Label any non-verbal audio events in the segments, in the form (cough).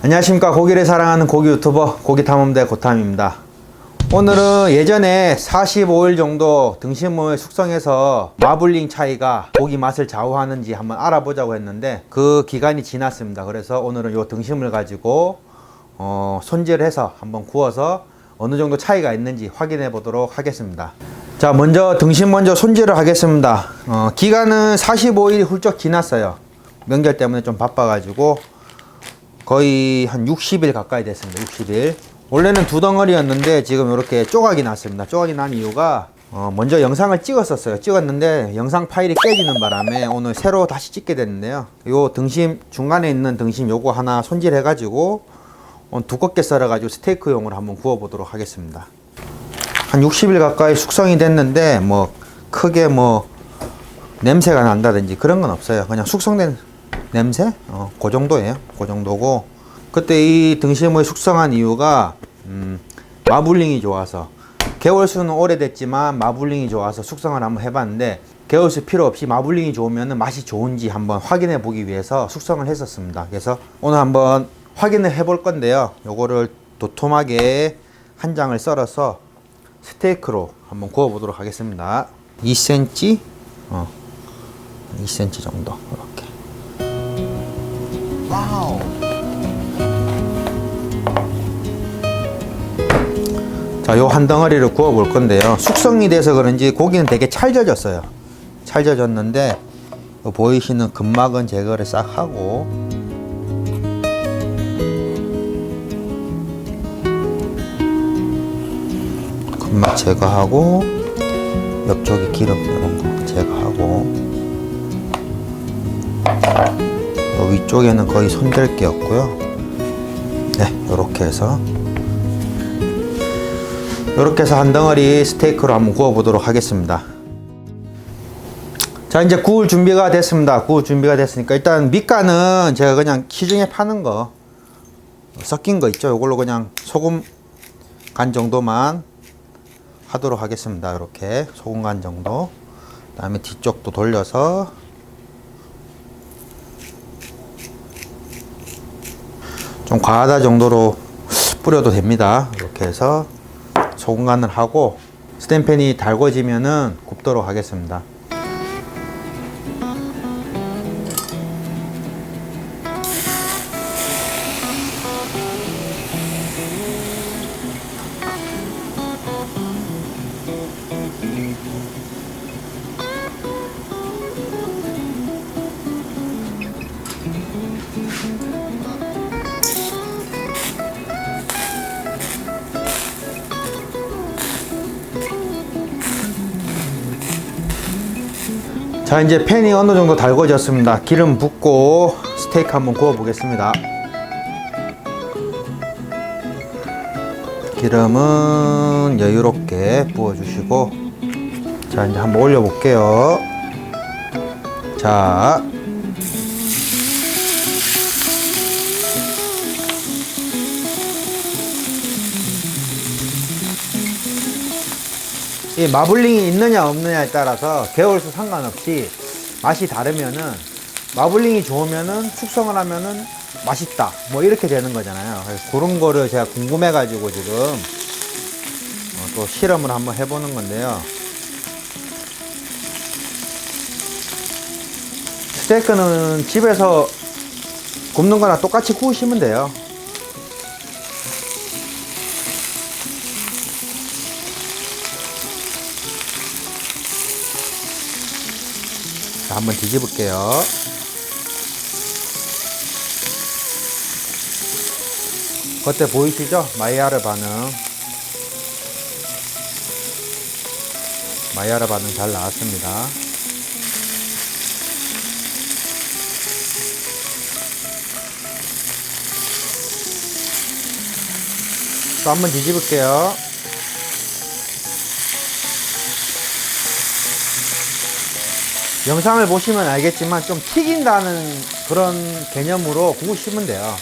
안녕하십니까. 고기를 사랑하는 고기 유튜버 고기탐험대 고탐입니다. 오늘은 예전에 45일 정도 등심을 숙성해서 마블링 차이가 고기 맛을 좌우하는지 한번 알아보자고 했는데 그 기간이 지났습니다. 그래서 오늘은 요 등심을 가지고 어, 손질해서 한번 구워서 어느 정도 차이가 있는지 확인해 보도록 하겠습니다. 자 먼저 등심 먼저 손질을 하겠습니다. 어, 기간은 45일이 훌쩍 지났어요. 명절 때문에 좀 바빠 가지고 거의 한 60일 가까이 됐습니다. 60일. 원래는 두 덩어리였는데 지금 이렇게 조각이 났습니다. 조각이 난 이유가 어, 먼저 영상을 찍었었어요. 찍었는데 영상 파일이 깨지는 바람에 오늘 새로 다시 찍게 됐는데요. 요 등심 중간에 있는 등심 요거 하나 손질해 가지고 어, 두껍게 썰어 가지고 스테이크용으로 한번 구워 보도록 하겠습니다. 한 60일 가까이 숙성이 됐는데 뭐 크게 뭐 냄새가 난다든지 그런 건 없어요. 그냥 숙성된 냄새? 어, 그 정도예요. 그 정도고. 그때 이 등심을 숙성한 이유가, 음, 마블링이 좋아서. 개월수는 오래됐지만 마블링이 좋아서 숙성을 한번 해봤는데, 개월수 필요 없이 마블링이 좋으면 맛이 좋은지 한번 확인해 보기 위해서 숙성을 했었습니다. 그래서 오늘 한번 확인을 해 볼 건데요. 요거를 도톰하게 한 장을 썰어서 스테이크로 한번 구워 보도록 하겠습니다. 2cm? 어, 2cm 정도. 이렇게. 자, 요 한 덩어리를 구워 볼 건데요. 숙성이 돼서 그런지 고기는 되게 찰져졌어요. 찰져졌는데 요 보이시는 근막은 제거를 싹 하고 근막 제거하고 옆쪽에 기름 위쪽에는 거의 손댈 게 없고요. 네, 요렇게 해서 이렇게 해서 한 덩어리 스테이크로 한번 구워 보도록 하겠습니다. 자, 이제 구울 준비가 됐습니다. 구울 준비가 됐으니까 일단 밑간은 제가 그냥 시중에 파는 거 섞인 거 있죠. 이걸로 그냥 소금 간 정도만 하도록 하겠습니다. 이렇게 소금 간 정도. 그다음에 뒤쪽도 돌려서 좀 과하다 정도로 뿌려도 됩니다. 이렇게 해서 소금 간을 하고 스탬팬이 달궈지면은 굽도록 하겠습니다. 자 이제 팬이 어느 정도 달궈졌습니다. 기름 붓고 스테이크 한번 구워 보겠습니다. 기름은 여유롭게 부어 주시고 자 이제 한번 올려 볼게요. 자 이 마블링이 있느냐 없느냐에 따라서 개월수 상관없이 맛이 다르면은 마블링이 좋으면은 숙성을 하면은 맛있다. 뭐 이렇게 되는 거잖아요. 그래서 그런 거를 제가 궁금해 가지고 지금 어, 또 실험을 한번 해보는 건데요. 스테이크는 집에서 굽는 거나 똑같이 구우시면 돼요 한번 뒤집을게요. 겉에 보이시죠? 마이야르 반응. 마이야르 반응 잘 나왔습니다. 또 한번 뒤집을게요. 영상을 보시면 알겠지만 좀 튀긴다는 그런 개념으로 구우시면 돼요.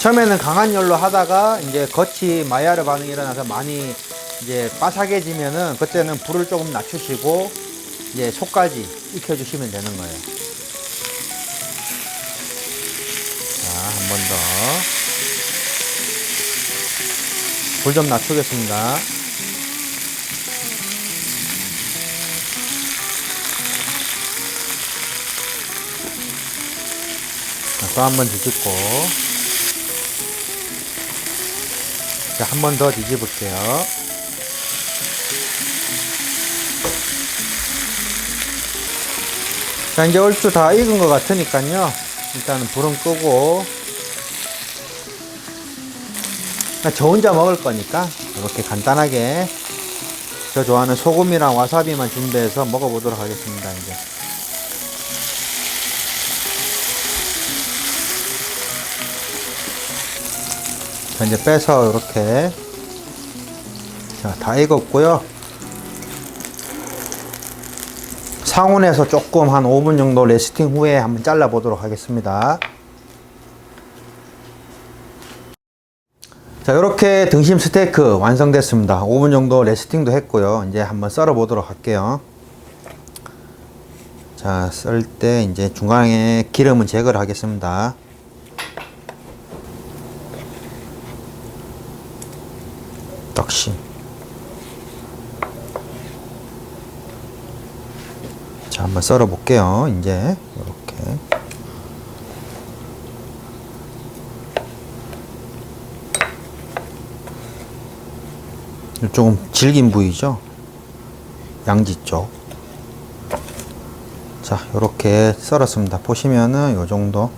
처음에는 강한 열로 하다가 이제 겉이 마이야르 반응이 일어나서 많이 이제 바삭해지면은 그때는 불을 조금 낮추시고 이제 속까지 익혀 주시면 되는 거예요. 자, 한 번 더. 불 좀 낮추겠습니다. 또 한 번 뒤집고 자, 한 번 더 뒤집을게요. 자, 이제 얼추 다 익은 것 같으니까요. 일단은 불은 끄고. 저 혼자 먹을 거니까 이렇게 간단하게 저 좋아하는 소금이랑 와사비만 준비해서 먹어보도록 하겠습니다, 이제. 자, 이제 빼서 이렇게. 자, 다 익었고요. 상온에서 조금 한 5분 정도 레스팅 후에 한번 잘라 보도록 하겠습니다. 자, 이렇게 등심 스테이크 완성됐습니다. 5분 정도 레스팅도 했고요. 이제 한번 썰어 보도록 할게요. 자, 썰 때 이제 중간에 기름은 제거를 하겠습니다. 떡심. 자, 한번 썰어 볼게요. 이제 이렇게. 조금 질긴 부위죠. 양지 쪽. 자, 이렇게 썰었습니다. 보시면은 요 정도.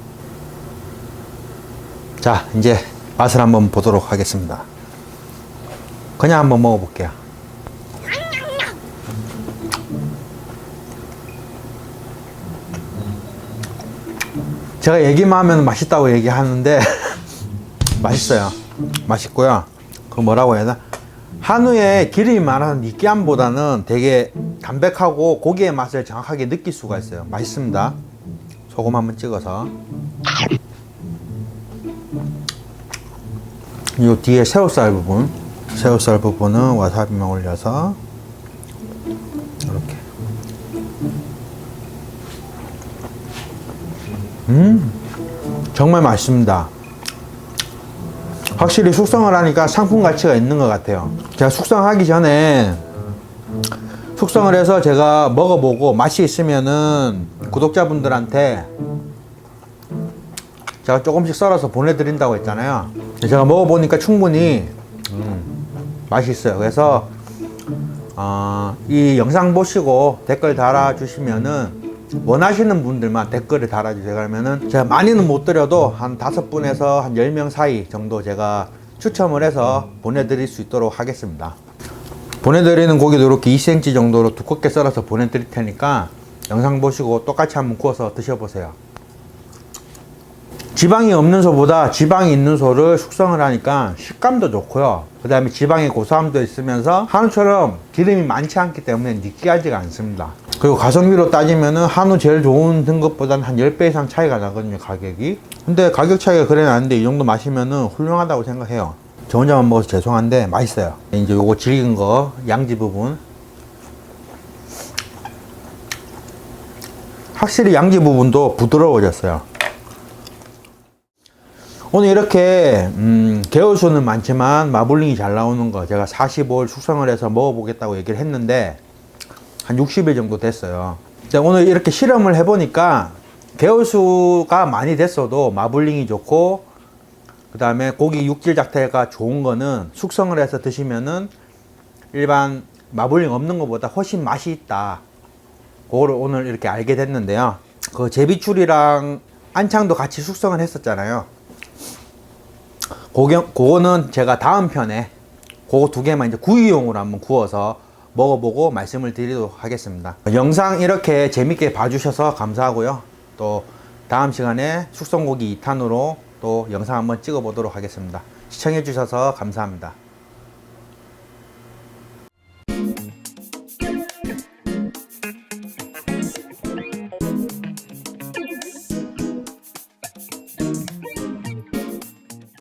자, 이제 맛을 한번 보도록 하겠습니다. 그냥 한번 먹어볼게요. 제가 얘기만 하면 맛있다고 얘기하는데 (laughs) 맛있어요. 맛있고요. 그 뭐라고 해야 되나? 한우에 기름이 많아서 느끼함보다는 되게 담백하고 고기의 맛을 정확하게 느낄 수가 있어요. 맛있습니다. 소금 한번 찍어서. 이 뒤에 새우살 부분, 새우살 부분은 와사비만 올려서 이렇게. 음, 정말 맛있습니다. 확실히 숙성을 하니까 상품 가치가 있는 것 같아요. 제가 숙성하기 전에 숙성을 해서 제가 먹어보고 맛이 있으면은 구독자분들한테 제가 조금씩 썰어서 보내드린다고 했잖아요. 제가 먹어보니까 충분히 음, 맛이 있어요. 그래서 어, 이 영상 보시고 댓글 달아주시면은 원하시는 분들만 댓글을 달아주세요. 그러면은 제가 많이는 못 드려도 한 다섯 분에서 한 열 명 사이 정도 제가 추첨을 해서 보내드릴 수 있도록 하겠습니다. 보내드리는 고기도 이렇게 2cm 정도로 두껍게 썰어서 보내드릴 테니까 영상 보시고 똑같이 한번 구워서 드셔보세요. 지방이 없는 소보다 지방이 있는 소를 숙성을 하니까 식감도 좋고요. 그 다음에 지방의 고소함도 있으면서 한우처럼 기름이 많지 않기 때문에 느끼하지가 않습니다. 그리고 가성비로 따지면은 한우 제일 좋은 등급보다는 한 10배 이상 차이가 나거든요, 가격이. 근데 가격 차이가 그래 나는데 이 정도 마시면은 훌륭하다고 생각해요. 저 혼자만 먹어서 죄송한데 맛있어요. 이제 요거 질긴 거, 양지 부분. 확실히 양지 부분도 부드러워졌어요. 오늘 이렇게 음, 개월수는 많지만 마블링이 잘 나오는 거 제가 45일 숙성을 해서 먹어보겠다고 얘기를 했는데 한 60일 정도 됐어요. 자, 오늘 이렇게 실험을 해보니까 개월수가 많이 됐어도 마블링이 좋고 그 다음에 고기 육질 자태가 좋은 거는 숙성을 해서 드시면은 일반 마블링 없는 것보다 훨씬 맛이 있다. 그거를 오늘 이렇게 알게 됐는데요. 그 제비추리랑 안창도 같이 숙성을 했었잖아요. 그거, 그거는 제가 다음 편에 그거 두 개만 이제 구이용으로 한번 구워서 먹어보고 말씀을 드리도록 하겠습니다. 영상 이렇게 재밌게 봐주셔서 감사하고요. 또 다음 시간에 숙성고기 2탄으로 또 영상 한번 찍어 보도록 하겠습니다. 시청해 주셔서 감사합니다.